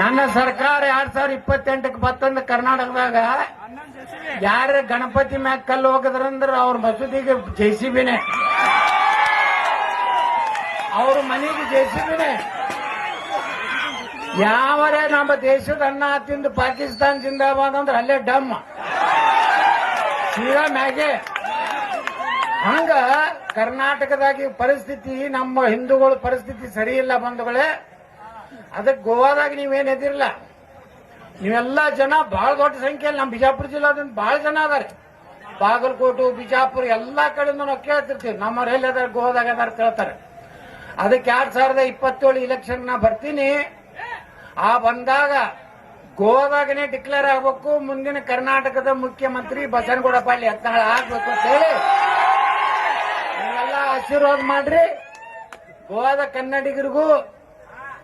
ನನ್ನ ಸರ್ಕಾರ ಎರಡ್ ಸಾವಿರದ ಇಪ್ಪತ್ತೆಂಟಕ್ಕೆ ಬತ್ತಂದ ಕರ್ನಾಟಕದಾಗ ಯಾರ ಗಣಪತಿ ಮ್ಯಾಗ ಕಲ್ಲು ಹೋಗದ್ರಂದ್ರ ಅವ್ರ ಮಸೂದಿಗೆ ಜೆಸಿಬಿನೇ ಅವ್ರ ಮನೆಗೆ ಜೆಸಿಬಿನೇ ಯಾವರೇ ನಮ್ಮ ದೇಶದ ಅನ್ನ ತಿಂದು ಪಾಕಿಸ್ತಾನ ಜಿಂದಾಬಾದ್ ಅಂದ್ರೆ ಅಲ್ಲೇ ಡಮ್. ಶ್ರೀರಾ ಮ್ಯಾಗೆ. ಹಂಗ ಕರ್ನಾಟಕದಾಗಿ ಪರಿಸ್ಥಿತಿ, ನಮ್ಮ ಹಿಂದೂಗಳ ಪರಿಸ್ಥಿತಿ ಸರಿ ಇಲ್ಲ ಬಂಧುಗಳೇ. ಅದಕ್ಕೆ ಗೋವಾದಾಗ ನೀವೇನು ಎದಿರಲ್ಲ ನೀವೆಲ್ಲ ಜನ ಬಹಳ ದೊಡ್ಡ ಸಂಖ್ಯೆಯಲ್ಲಿ ನಮ್ಮ ಬಿಜಾಪುರ ಜಿಲ್ಲಾದಿಂದ ಬಹಳ ಜನ ಅದಾರೆ. ಬಾಗಲಕೋಟು, ಬಿಜಾಪುರ ಎಲ್ಲಾ ಕಡೆಯಿಂದ ನಾವು ಕೇಳ್ತಿರ್ತೀವಿ. ನಮ್ಮ ಎಲ್ಲಿ ಅದಾರ, ಗೋವಾದಾಗ ಅದಾರ ಕೇಳ್ತಾರೆ. ಅದಕ್ಕೆ ಎರಡ್ ಸಾವಿರದ ಇಪ್ಪತ್ತೇಳು ಇಲೆಕ್ಷನ್ ನಾ ಬರ್ತೀನಿ. ಆ ಬಂದಾಗ ಗೋವಾದಾಗನೇ ಡಿಕ್ಲೇರ್ ಆಗ್ಬೇಕು. ಮುಂದಿನ ಕರ್ನಾಟಕದ ಮುಖ್ಯಮಂತ್ರಿ ಬಸನಗೌಡ ಪಾಳ್ಯ ಯತ್ನಾಳ ಆಗ್ಬೇಕು ಅಂತ ಹೇಳಿ ಆಶೀರ್ವಾದ ಮಾಡ್ರಿ. ಗೋವಾದ ಕನ್ನಡಿಗರಿಗೂ